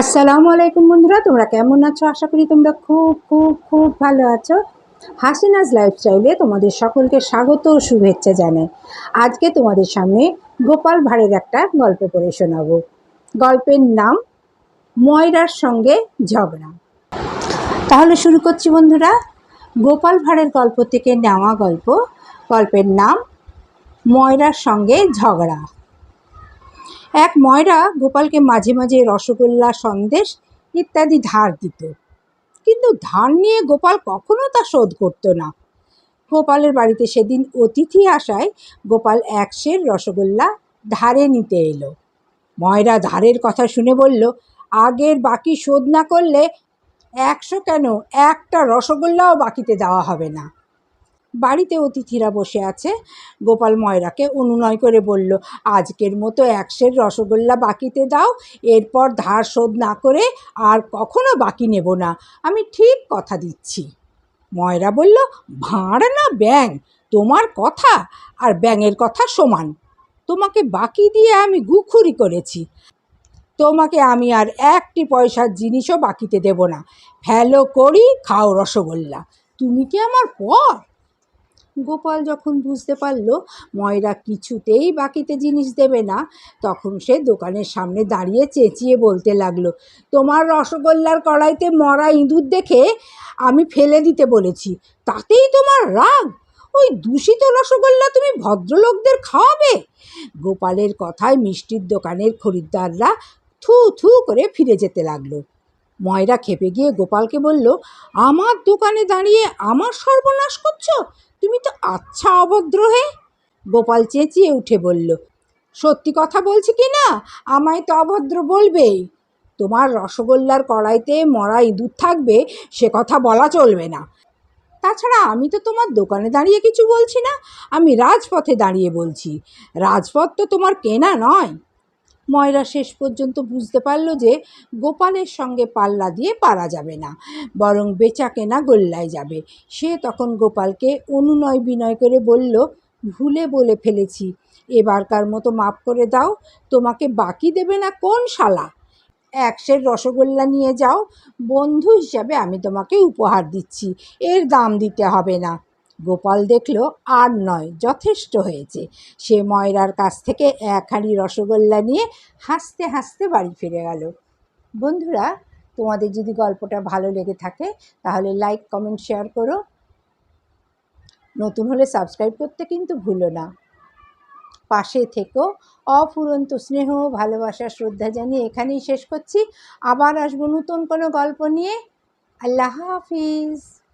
আসসালামু আলাইকুম বন্ধুরা, তোমরা কেমন আছো? আশা করি তোমরা খুব খুব খুব ভালো আছো। হাসিনাজ লাইফস্টাইলে তোমাদের সকলকে স্বাগত ও শুভেচ্ছা জানাই। আজকে তোমাদের সামনে গোপাল ভাঁড়ের একটা গল্প পড়ে শোনাবো। গল্পের নাম, ময়রার সঙ্গে ঝগড়া। তাহলে শুরু করছি বন্ধুরা। গোপাল ভাঁড়ের গল্প থেকে নেওয়া গল্প। গল্পের নাম, ময়রার সঙ্গে ঝগড়া। এক ময়রা গোপালকে মাঝে মাঝে রসগোল্লা সন্দেশ ইত্যাদি ধার দিত। কিন্তু ধার নিয়ে গোপাল কখনো তা শোধ করতো না। গোপালের বাড়িতে সেদিন অতিথি আসায় গোপাল এক সের রসগোল্লা ধারে নিতে এলো। ময়রা ধারের কথা শুনে বলল, আগের বাকি শোধ না করলে একশো কেন? একটা রসগোল্লাও বাকিতে দেওয়া হবে না। বাড়িতে অতিথিরা বসে আছে। গোপাল ময়রাকে অনুনয় করে বলল, আজকের মতো একশের রসগোল্লা বাকিতে দাও, এরপর ধার শোধ না করে আর কখনো বাকি নেব না। আমি ঠিক কথা দিচ্ছি। ময়রা বলল, ভাঁড় না ব্যাং তোমার কথা আর ব্যাঙের কথা সমান। তোমাকে বাকি দিয়ে আমি গুখুরি করেছি। তোমাকে আমি আর একটি পয়সার জিনিসও বাকিতে দেব না। ফেলো করি, খাও রসগোল্লা। তুমি কি আমার পর? গোপাল যখন বুঝতে পারল ময়রা কিছুতেই বাকিতে জিনিস দেবে না, তখন সে দোকানের সামনে দাঁড়িয়ে চেঁচিয়ে বলতে লাগল, তোমার রসগোল্লার কড়াইতে মরা ইঁদুর দেখে আমি ফেলে দিতে বলেছি, তাতেই তোমার রাগ? ওই দূষিত রসগোল্লা তুমি ভদ্রলোকদের খাওয়াবে? গোপালের কথায় মিষ্টির দোকানের খরিদ্দাররা থু থু করে ফিরে যেতে লাগল। ময়রা খেপে গিয়ে গোপালকে বলল, আমার দোকানে দাঁড়িয়ে আমার সর্বনাশ করছ? তুমি তো আচ্ছা অভদ্র হে গোপাল চেঁচিয়ে উঠে বলল, সত্যি কথা বলছি কি না? আমায় তো অভদ্র বলবেই। তোমার রসগোল্লার কড়াইতে মরা ইঁদুর থাকবে, সে কথা বলা চলবে না। তাছাড়া আমি তো তোমার দোকানে দাঁড়িয়ে কিছু বলছি না, আমি রাজপথে দাঁড়িয়ে বলছি। রাজপথ তো তোমার কেনা নয়। ময়রা শেষ পর্যন্ত বুঝতে পারল যে গোপালের সঙ্গে পাল্লা দিয়ে পারা যাবে না, বরং বেচা কেনা গোল্লায় যাবে। সে তখন গোপালকে অনুনয় বিনয় করে বলল, ভুলে বলে ফেলেছি, এবারকার মতো মাফ করে দাও, তোমাকে বাকি দেবে না কোন শালা? একশের রসগোল্লা নিয়ে যাও, বন্ধু হিসাবে আমি তোমাকে উপহার দিচ্ছি, এর দাম দিতে হবে না। গোপাল দেখল আর নয়, যথেষ্ট হয়েছে। সে ময়রার কাছ থেকে এক হাঁড়ি রসগোল্লা নিয়ে হাসতে হাসতে বাড়ি ফিরে গেল। বন্ধুরা, তোমাদের যদি গল্পটা ভালো লেগে থাকে, তাহলে লাইক কমেন্ট শেয়ার করো। নতুন হলে সাবস্ক্রাইব করতে কিন্তু ভুলো না। পাশে থেকো। অফুরন্ত স্নেহ, ভালোবাসা, শ্রদ্ধা জানিয়ে এখানেই শেষ করছি। আবার আসব নতুন কোনো গল্প নিয়ে। আল্লাহ হাফিজ।